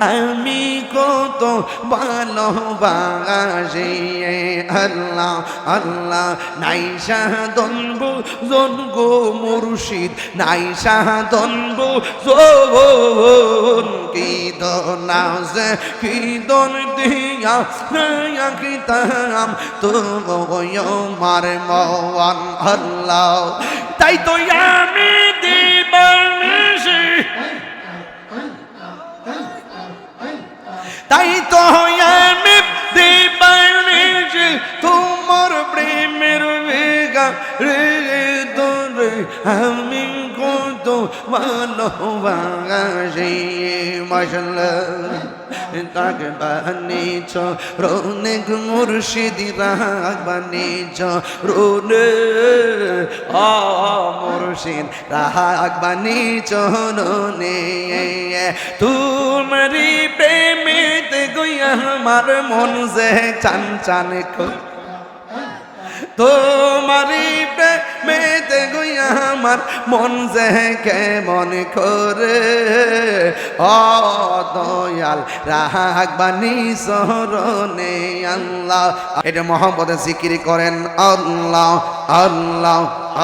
আমি কত ভালোবাসি আল্লাহ আল্লাহ। নাই সাধন জন গো মুর্শিদ, নাই সাধন জন কি দনাস কি দন দিয়া কি তাম তো মার আল্লাহ। তাই তো আমি তাই তো তোমার প্রেমের বেগা রে তোরে আমি কত ভালোবাসি মাশাল্লাহ। তাকে বানিয়েছ রৌনেক মুর্শিদি রাগ বানিয়েছ রোনে আ মুর্শিদ রাগ বানিয়েছ রোনে তুমারি প্রেমিত গুয়া আমার মন যে চান চান তোমারি প্রেমেতে গুইয়া আমার মন যে কেমন করে। ও দয়াল, রাগ বানি সরণে আল্লাহ। এটা মোহাম্মদের জিকির করেন আল্লাহ আল্লাহ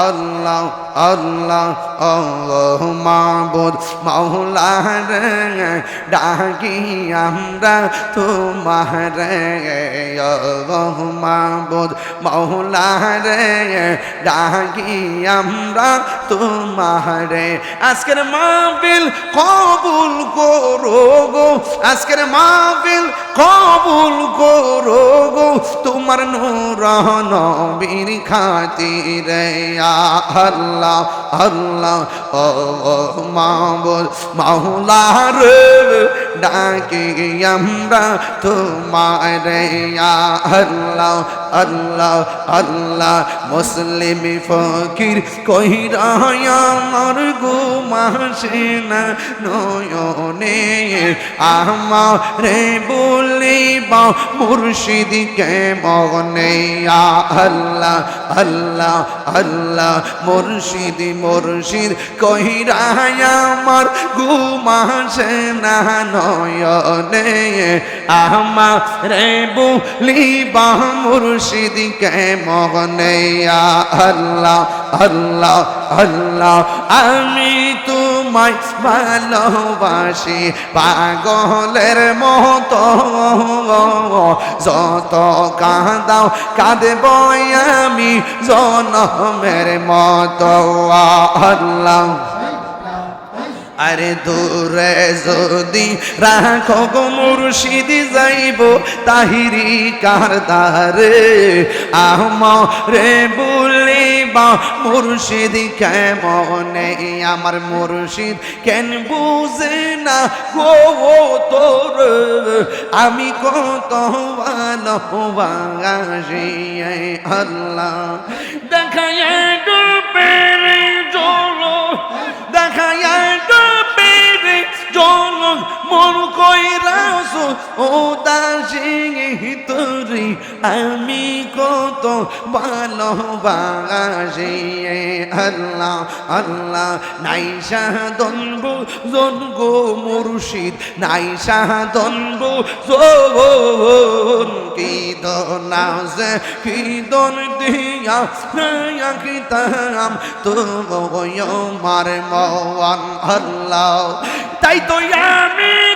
আল্লাহ। আল্লাহ আল্লাহ মাবুদ মাওলা রে ডাকি আমরা তোমার, আল্লাহ মাবুদ মাওলা রে ডাকি আমরা তোমার। আজকের মাহফিল কবুল করো গো, আজকের মাহফিল কবুল করো গো, তোমার নূর নবীর খাতিরে, আল্লাহ আল্লাহ ও মাবুদ মাওলা রে ডাকি আমরা তোমার আল্লাহ আল্লাহ আল্লাহ। মুসলিম ফকির কহিরা আমার গুমাসে না নয়নে। আমারে বলিবা মুর্শিদ কে মগনে আল্লাহ আল্লাহ আল্লাহ। মুর্শিদ মুর্শিদ কহিরা আমার গুমাসে না নয়নে আমারে বলিবা মুর্শিদ কে মগনে আল্লাহ আল্লাহ আল্লাহ, আমি তোমায় ভালোবাসি। পাগলের মতো যত কাঁদাও কাঁদব আমি জনমের মতো। আল্লাহ। আরে দূরে যদি রাখো গো মুর্শিদি, যাইব তাহিরি কারদারে আমরে বলিবা, মুর্শিদি কেমনে? আমার মুর্শিদ কেন বুঝে না গো তোর? আমি কত আল্লাহ। দেখায় আমি কত ভালোবাসি আল্লাহ আল্লাহ, নাই সাধন জন গো মুর্শিদ, নাই সাধন জন কি দনাস কি দিয়া নয়া কি তাম তো মার মওয়ান আল্লাহ। তাই তো আমি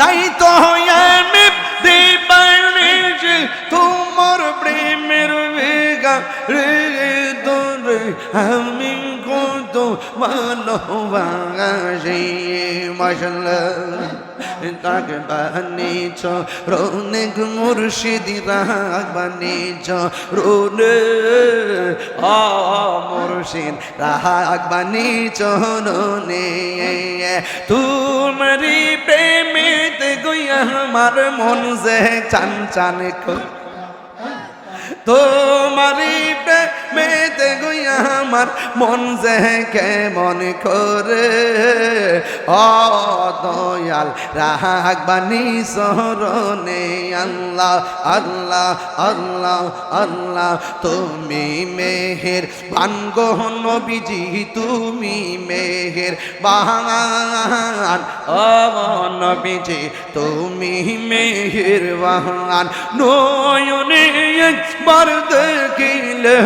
তাই তো আমি দিবানিসি তোমার প্রেমের বেগা রে তোরে আমি কত ভালোবাসি মাশাল্লাহ। তাকে বানিয়েছ রৌনেক মুর্শিদি, রাগ বানিয়েছ রোনে আ মুর্শিদ রাগ বানিয়েছ রোনে তুমারি প্রেমিতে গুইয়া আমার মন যে চান চান তোমারি তোমারি মেতে গইয়া আমার মন যে কেমন করে? ও দয়াল রাখবানি সরণে আল্লাহ আল্লাহ আল্লাহ আল্লাহ, তুমি মেহের বানগো নবীজি, তুমি মেহের বাহান। ও নবীজি, তুমি মেহের বাহান। নয়নে একবার দেখিলে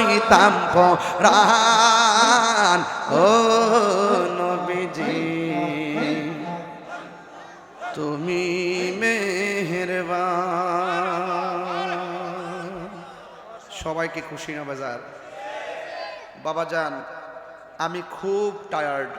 জুরাইতাম পরান ও নবীজি, তুমি মেহেরবান। সবাইকে খুশি না বাজার? বাবা যান আমি খুব টায়ার্ড